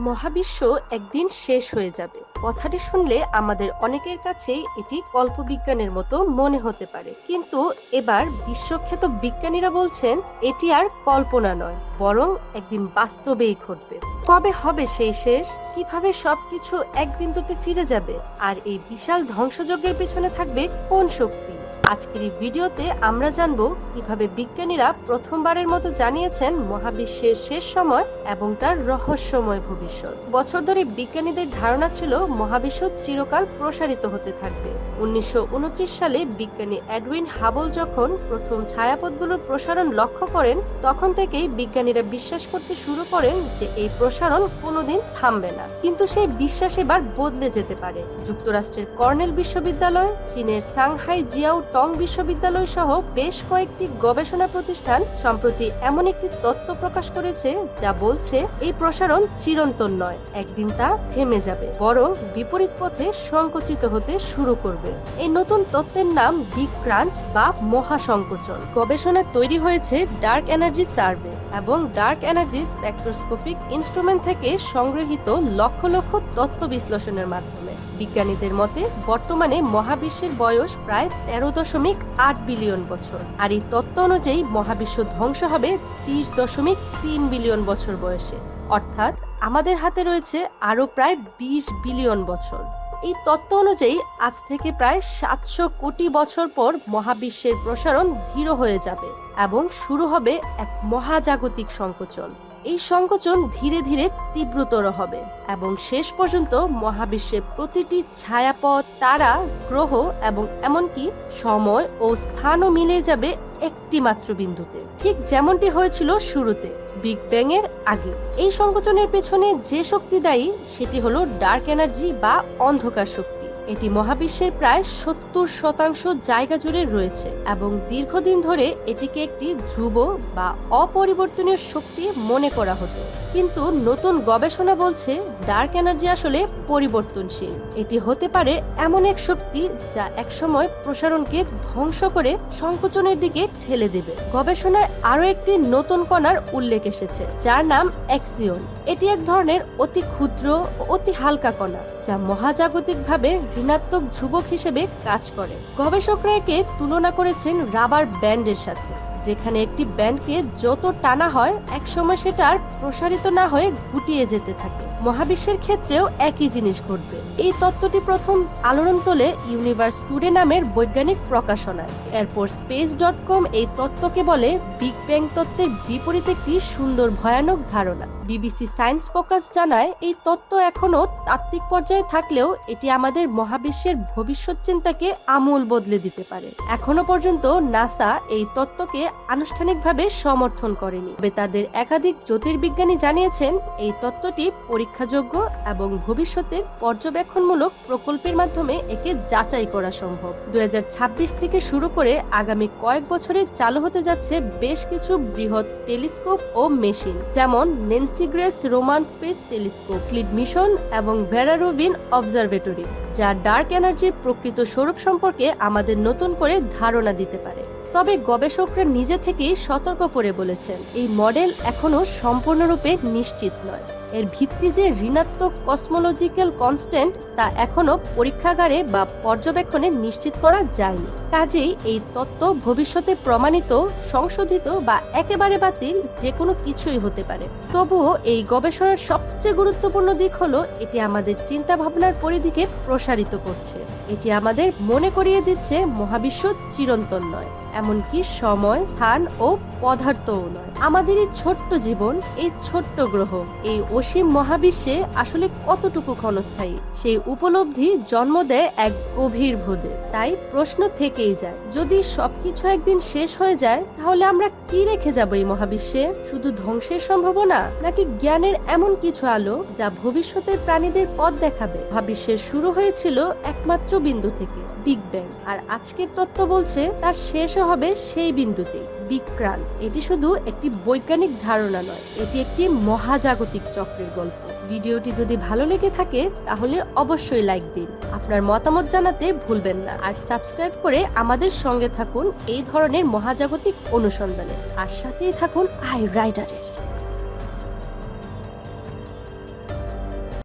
মহাবিশ্ব একদিন শেষ হয়ে যাবে। কথাটি শুনলে আমাদের অনেকের কাছেই এটি কল্পবিজ্ঞানের মতো মনে হতে পারে। কিন্তু এবার বিশ্বখ্যাত বিজ্ঞানীরা বলছেন, এটি আর কল্পনা নয়, বরং একদিন বাস্তবেই ঘটবে। কবে হবে সেই শেষ? কীভাবে সবকিছু এক বিন্দুতে ফিরে যাবে? আর এই বিশাল ধ্বংসযজ্ঞের পেছনে থাকবে কোন শক্তি? আজকের এই ভিডিওতে আমরা জানব কীভাবে বিজ্ঞানীরা প্রথমবারের মতো জানিয়েছেন মহাবিশ্বের শেষ সময় এবং তার রহস্যময় ভবিষ্যৎ। বছর ধরে বিজ্ঞানীদের ধারণা ছিল মহাবিশ্ব চিরকাল প্রসারিত হতে থাকবে। উনিশশো উনত্রিশ সালে বিজ্ঞানী এডউইন হাবল যখন প্রথম ছায়াপথগুলোর প্রসারণ লক্ষ্য করেন, তখন থেকেই বিজ্ঞানীরা বিশ্বাস করতে শুরু করেন যে এই প্রসারণ কোনোদিন থামবে না। কিন্তু সেই বিশ্বাস এবার বদলে যেতে পারে। যুক্তরাষ্ট্রের কর্নেল বিশ্ববিদ্যালয়, চীনের সাংহাই জিয়াও টং বিশ্ববিদ্যালয় সহ বেশ কয়েকটি গবেষণা প্রতিষ্ঠান সম্প্রতি এমন একটি তত্ত্ব প্রকাশ করেছে যা বলছে এই প্রসারণ চিরন্তন নয়, একদিন তা থেমে যাবে, বরং বিপরীত পথে সংকুচিত হতে শুরু করবে। এই নতুন তত্ত্বের নাম বিগ ক্রাঞ্চ বা মহাসংকোচন। গবেষণা তৈরি হয়েছে ডার্ক এনার্জি সার্ভে এবং ডার্ক এনার্জি স্পেকট্রোস্কোপিক ইনস্ট্রুমেন্ট থেকে সংগৃহীত লক্ষ লক্ষ তত্ত্ব বিশ্লেষণের মাধ্যমে। বিজ্ঞানীদের মতে, বর্তমানে মহাবিশ্বের বয়স প্রায় তেরো দশমিক আট বিলিয়ন বছর, আর এই তত্ত্ব অনুযায়ী মহাবিশ্ব ধ্বংস হবে ত্রিশ দশমিক তিন বিলিয়ন বছর বয়সে। অর্থাৎ আমাদের হাতে রয়েছে আরও প্রায় বিশ বিলিয়ন বছর। এই তত্ত্ব অনুযায়ী আজ থেকে প্রায় সাতশো কোটি বছর পর মহাবিশ্বের প্রসারণ ধীর হয়ে যাবে এবং শুরু হবে এক মহাজাগতিক সংকোচন। এই সংকোচন ধীরে ধীরে তীব্রতর হবে এবং শেষ পর্যন্ত মহাবিশ্বের প্রতিটি ছায়াপথ, তারা, গ্রহ এবং এমনকি সময় ও স্থানও মিলে যাবে একটি মাত্র বিন্দুতে। ঠিক যেমনটি হয়েছিল শুরুতে বিগ ব্যাং এর আগে। এই সংকোচনের পেছনে যে শক্তি দায়ী, সেটি হলো ডার্ক এনার্জি বা অন্ধকার শক্তি। এটি মহাবিশ্বের প্রায় সত্তর শতাংশ জায়গা জুড়ে রয়েছে এবং দীর্ঘদিন ধরে এটিকে একটি ধ্রুব বা অপরিবর্তনীয় শক্তি মনে করা হতো। কিন্তু নতুন গবেষণা বলছে ডার্ক এনার্জি আসলে পরিবর্তনশীল। এটি হতে পারে এমন এক শক্তি যা একসময় প্রসারণকে ধ্বংস করে সংকোচনের দিকে ঠেলে দেবে। গবেষণায় আরও একটি নতুন কণার উল্লেখ এসেছে, যার নাম এক্সিয়ন এটি এক ধরনের অতি ক্ষুদ্র অতি হালকা কণা। যা মহাজাগতিকভাবে ঋণাত্মক ধ্রুবক হিসেবে কাজ করে। গবেষকরা একে তুলনা করেছেন রাবার ব্যান্ডের সাথে, যেখানে একটি ব্যান্ডকে যত টানা হয়, একসময় সেটা আর প্রসারিত না হয়ে গুটিয়ে যেতে থাকে। মহাবিশ্বের ক্ষেত্রেও একই জিনিস ঘটবে। এই তত্ত্বটি প্রথম আলোড়ন তোলে ইউনিভার্স টুডে নামের বৈজ্ঞানিক প্রকাশনায়। এরপর স্পেস ডট কম এই তত্ত্বকে বলে বিগ ব্যাং তত্ত্বের বিপরীত একটি সুন্দর ভয়ানক ধারণা। বিবিসি সায়েন্স ফোকাস জানায়, এই তত্ত্ব এখনও তাত্ত্বিক পর্যায়ে থাকলেও এটি আমাদের মহাবিশ্বের ভবিষ্যৎ চিন্তাকে আমূল বদলে দিতে পারে। এখনও পর্যন্ত নাসা এই তত্ত্বকে আনুষ্ঠানিকভাবে সমর্থন করেনি। তবে তাদের একাধিক জ্যোতির্বিজ্ঞানী জানিয়েছেন, এই তত্ত্বটি পরীক্ষাযোগ্য এবং ভবিষ্যতের পর্যবেক্ষণমূলক প্রকল্পের মাধ্যমে একে যাচাই করা সম্ভব। দু হাজার ছাব্বিশ থেকে শুরু করে আগামী কয়েক বছরে চালু হতে যাচ্ছে বেশ কিছু বৃহৎ টেলিস্কোপ ও মেশিন, যেমন Nancy Grace Roman space telescope Euclid mission এবং ভেরারোভিন অবজারভেটরি, যা ডার্ক এনার্জির প্রকৃত স্বরূপ সম্পর্কে আমাদের নতুন করে ধারণা দিতে পারে। তবে গবেষকরা নিজে থেকেই সতর্ক করে বলেছেন, এই মডেল এখনও সম্পূর্ণরূপে নিশ্চিত নয়। এর ভিত্তি যে ঋণাত্মক কসমোলজিক্যাল কনস্ট্যান্ট তা এখনও পরীক্ষাগারে বা পর্যবেক্ষণে নিশ্চিত করা যায়নি। কাজেই এই তত্ত্ব ভবিষ্যতে প্রমাণিত, সংশোধিত বা একেবারে বাতিল যে কোনো কিছুই হতে পারে। তবুও এই গবেষণার সবচেয়ে গুরুত্বপূর্ণ দিক হলো, এটি আমাদের চিন্তা ভাবনার পরিধিকে প্রসারিত করছে। এটি আমাদের মনে করিয়ে দিচ্ছে মহাবিশ্ব চিরন্তন নয়, এমনকি সময়, স্থান ও পদার্থও নয়। আমাদের এই ছোট্ট জীবন, এই ছোট্ট গ্রহ, এই অসীম মহাবিশ্বে আসলে কতটুকু ক্ষণস্থায়ী? সেই উপলব্ধি জন্ম দেয় এক গভীর ভোদে তাই প্রশ্ন থেকেই যায়। যদি সবকিছু একদিন শেষ হয়ে যায়, তাহলে আমরা কি রেখে যাব এই মহাবিশ্বে? শুধু ধ্বংসের সম্ভাবনা, নাকি জ্ঞানের এমন কিছু আলো যা ভবিষ্যতের প্রাণীদের পথ দেখাবে? মহাবিশ্বের শুরু হয়েছিল একমাত্র বিন্দু থেকে, বিগ ব্যাং। আর আজকের তত্ত্ব বলছে, তার শেষও হবে সেই বিন্দুতেই। বিক্রান্ত। এটি শুধু একটি বৈজ্ঞানিক ধারণা নয়, এটি একটি মহাজাগতিক চক্রের গল্প। ভিডিওটি যদি ভালো লেগে থাকে, তাহলে অবশ্যই লাইক দিন। আপনার মতামত জানাতে ভুলবেন না। আর সাবস্ক্রাইব করে আমাদের সঙ্গে থাকুন এই ধরনের মহাজাগতিক অনুসন্ধানে। আর সাথেই থাকুন আই রাইডারের।